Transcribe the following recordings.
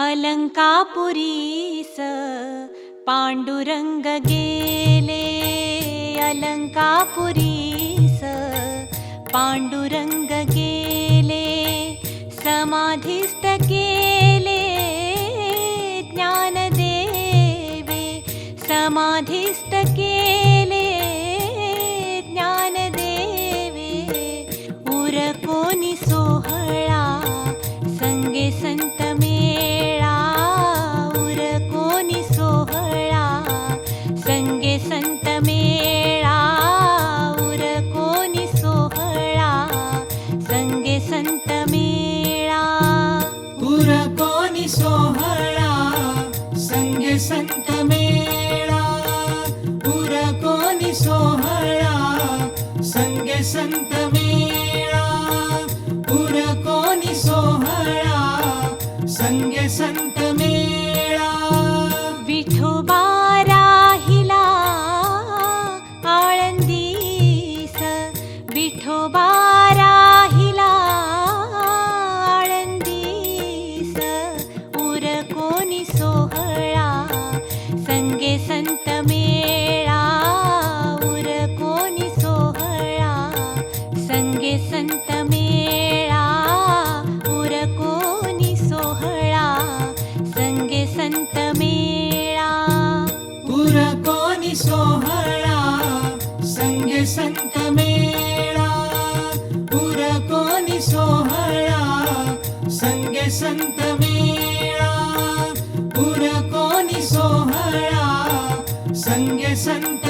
अलङ्कापुरीस पाण्डुरङ्ग गेले अलङ्कापुरीस पाण्डुरङ्ग गेले समाधिस्थ केले ज्ञानदेवे। समाधिस्थ केले संगे संत मेळा. उरकोनि सोहळा संगे संत मेळा. विठोबा राहिला आळंदीस. विठोबा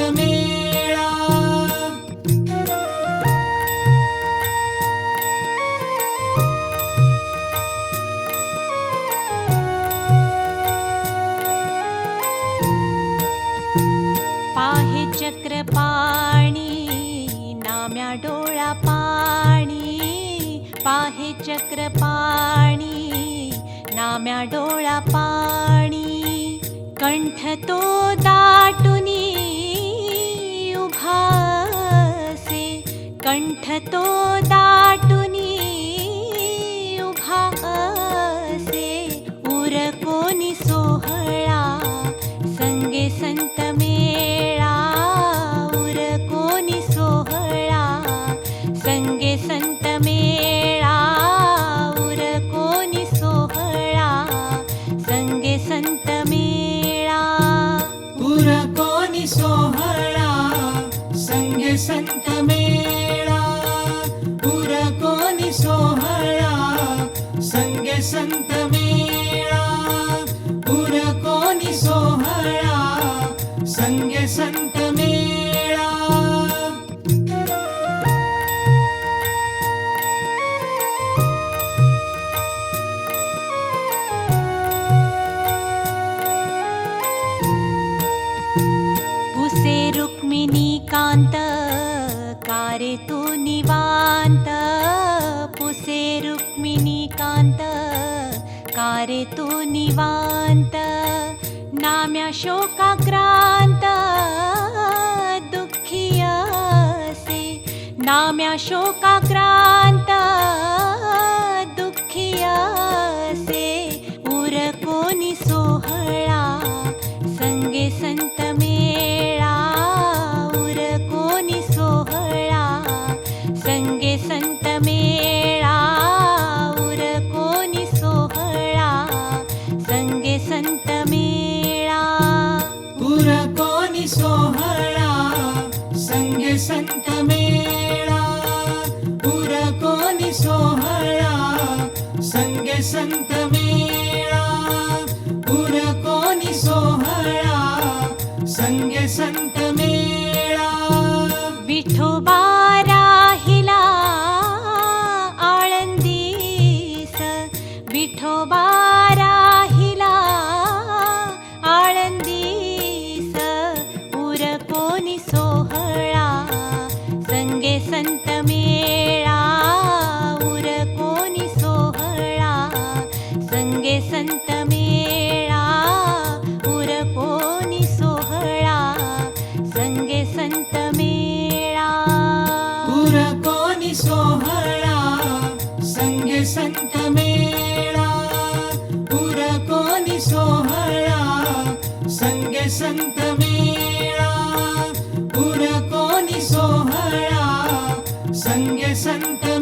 मेळा पाहे चक्रपाणी नाम्या डोळा पाणी. पाहे चक्रपाणी नाम्या डोळा पाणी. कंठ तो दाटुनी कंठ तो दाटुनी उभासे उरकोनि सोहळा संगे संत मेळा उरकोनि सोहळा संगे संत मेळा उरकोनि सोहळा संगे संत मेळा उरकोनि सोहळा संगे संत मेळा उरकोनि सोहळा संगे संत मेळा उसे रुक्मिणी कान्त कारे तु निवान्त पुसे रुक्मिणी कान्त कारे तु निवान्त नाम्या शोकाक्रान्त दुःखियसे नाम्या शोकाक्रान्त उरकोनि सोहळा संगे संत मेळा उरकोनि सोहळा संगे संत मेळा विठोबा राहिला आळंदीस। विठोबा मेळा